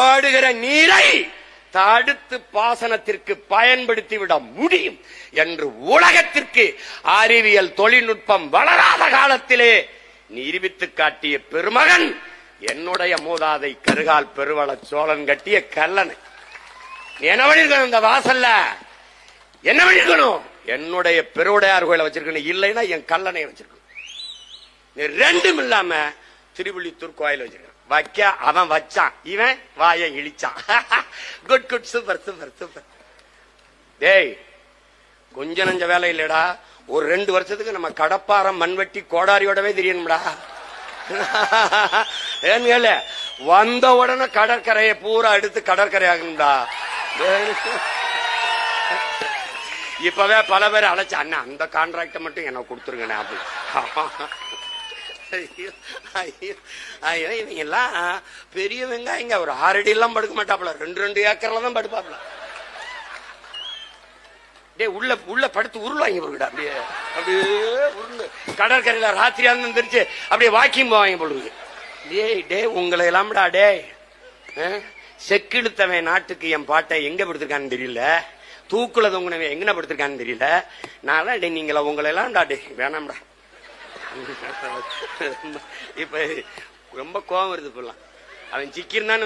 ஓடுகிற நீரை தடுத்து பாசனத்திற்கு பயன்படுத்தி விட முடியும் என்று உலகத்திற்கு அறிவியல் தொழில்நுட்பம் வளராத காலத்திலே நிரூபித்து காட்டிய பெருமகன் என்னுடைய மூதாதை கருகால் பெருவள சோழன் கட்டிய கல்லணை என்ன பண்ணிருக்கணும் இந்த வாசல்ல? என்ன பண்ணிருக்கணும்? என்னுடைய பெருவுடையார் கோயில வச்சிருக்கணும். இல்லைன்னா என் கல்லணையை வச்சிருக்கணும். ரெண்டும் இல்லாம திருவள்ளித்தூர் கோயில் வச்சிருக்கேன் வைக்க அவன் வச்சான். இவன் வாயை இழிச்சான். Good good super super super டேய் கொஞ்ச நஞ்ச வேலை இல்லடா. ஒரு ரெண்டு வருஷத்துக்கு நம்ம கடப்பாரம் மண்வெட்டி கோடாரியோடவே தெரியணும்டா. ஏன்னு வந்த உடனே கடற்கரையை பூரா எடுத்து கடற்கரை ஆகணும்டா இப்பவே பல பேர் அழைச்சு அண்ணா அந்த கான்ட்ராக்டை மட்டும் எனக்கு கொடுத்துருங்கண்ணே அப்படி. ஐயோ, ஐயோ, ஐயோ, இவங்க எல்லாம் பெரிய வெங்காயங்க ஒரு ஆறடி எல்லாம் படுக்க மாட்டாப்புல ரெண்டு ரெண்டு ஏக்கர்ல தான் படுப்பாப்புல டேய் உள்ள உள்ள படுத்து உருளாங்க போடுவிட அப்படியே அப்படியே உருண்டு கடற்கரையில ராத்திரியா இருந்துருச்சு அப்படியே வாக்கிங் போவாங்க போடுவது டேய் டேய் உங்களை எல்லாம்டா டேய் ஆ? செக்கிழுத்தவன் நாட்டுக்கு என் பாட்டை எங்க படுத்திருக்கான்னு தெரியல தூக்குல தொங்குனவன் எங்கன படுத்திருக்கான்னு தெரியல நான் டே நீங்களா உங்களை எல்லாம்டா டே வேணாம்டா இப்ப ரொம்ப கோபம் வருது இப்பெல்லாம். அவன் சிக்கிருந்தான்னு